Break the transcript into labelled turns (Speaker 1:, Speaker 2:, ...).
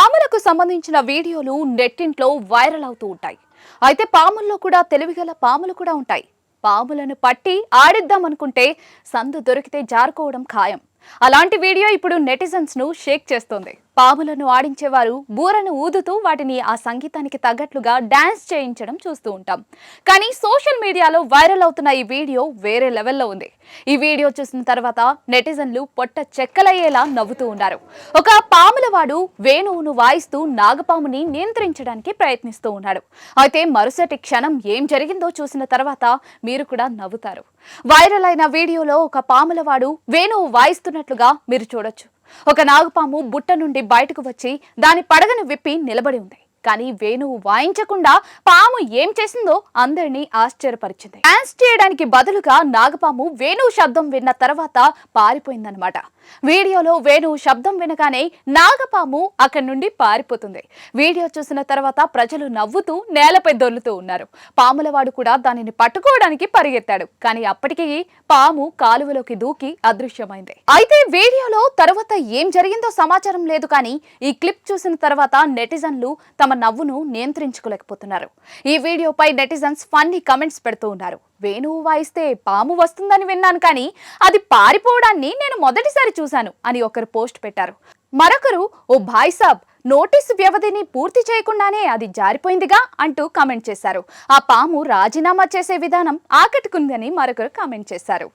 Speaker 1: పాములకు సంబంధించిన వీడియోలు నెట్టింట్లో వైరల్ అవుతూ ఉంటాయి. అయితే పాముల్లో కూడా తెలివిగల పాములు కూడా ఉంటాయి. పాములను పట్టి ఆడిద్దామనుకుంటే సందు దొరికితే జారుకోవడం ఖాయం. అలాంటి వీడియో ఇప్పుడు నెటిజన్స్ను షేక్ చేస్తోంది. పాములను ఆడించేవారు బూరను ఊదుతూ వాటిని ఆ సంగీతానికి తగ్గట్లుగా డాన్స్ చేయించడం చూస్తూ ఉంటాం. కానీ సోషల్ మీడియాలో వైరల్ అవుతున్న ఈ వీడియో వేరే లెవెల్లో ఉంది. ఈ వీడియో చూసిన తర్వాత నెటిజన్లు పొట్ట చెక్కలయ్యేలా నవ్వుతూ ఉన్నారు. ఒక పాములవాడు వేణువును వాయిస్తూ నాగపాముని నియంత్రించడానికి ప్రయత్నిస్తూ ఉన్నాడు. అయితే మరుసటి క్షణం ఏం జరిగిందో చూసిన తర్వాత మీరు కూడా నవ్వుతారు. వైరల్ అయిన వీడియోలో ఒక పాములవాడు వేణువు వాయిస్తున్నట్లుగా మీరు చూడొచ్చు. ఒక నాగపాము బుట్ట నుండి బయటకు వచ్చి దాని పడగను విప్పి నిలబడి ఉంది. కానీ వేణువు వాయించకుండా పాము ఏం చేసిందో అందరినీ ఆశ్చర్యపరిచింది. డాన్స్ చేయడానికి బదులుగా నాగపాము వేణువు శబ్దం విన్న తర్వాత పారిపోయిందనమాట వీడియోలో వేణువు శబ్దం వినగానే నాగపాము అక్కడి నుండి పారిపోతుంది. వీడియో చూసిన తర్వాత ప్రజలు నవ్వుతూ నేలపై దొర్లుతూ ఉన్నారు. పాములవాడు కూడా దానిని పట్టుకోవడానికి పరిగెత్తాడు. కానీ అప్పటికి పాము కాలువలోకి దూకి అదృశ్యమైంది. అయితే వీడియోలో తర్వాత ఏం జరిగిందో సమాచారం లేదు కానీ ఈ క్లిప్ చూసిన తర్వాత నెటిజన్లు తమ నవ్వును నియంత్రించుకోలేకపోతున్నారు. ఈ వీడియోపై నెటిజన్స్ ఫన్నీ కమెంట్స్ పెడుతూ ఉన్నారు. వేణువు వాయిస్తే పాము వస్తుందని విన్నాను కానీ అది పారిపోవడాన్ని నేను మొదటిసారి చూశాను అని ఒకరు పోస్ట్ పెట్టారు. మరొకరు ఓ భాయ్ సాబ్ నోటీసు వ్యవధిని పూర్తి చేయకుండానే అది జారిపోయిందిగా అంటూ కామెంట్ చేశారు. ఆ పాము రాజీనామా చేసే విధానం ఆకట్టుకుందని మరొకరు కామెంట్ చేశారు.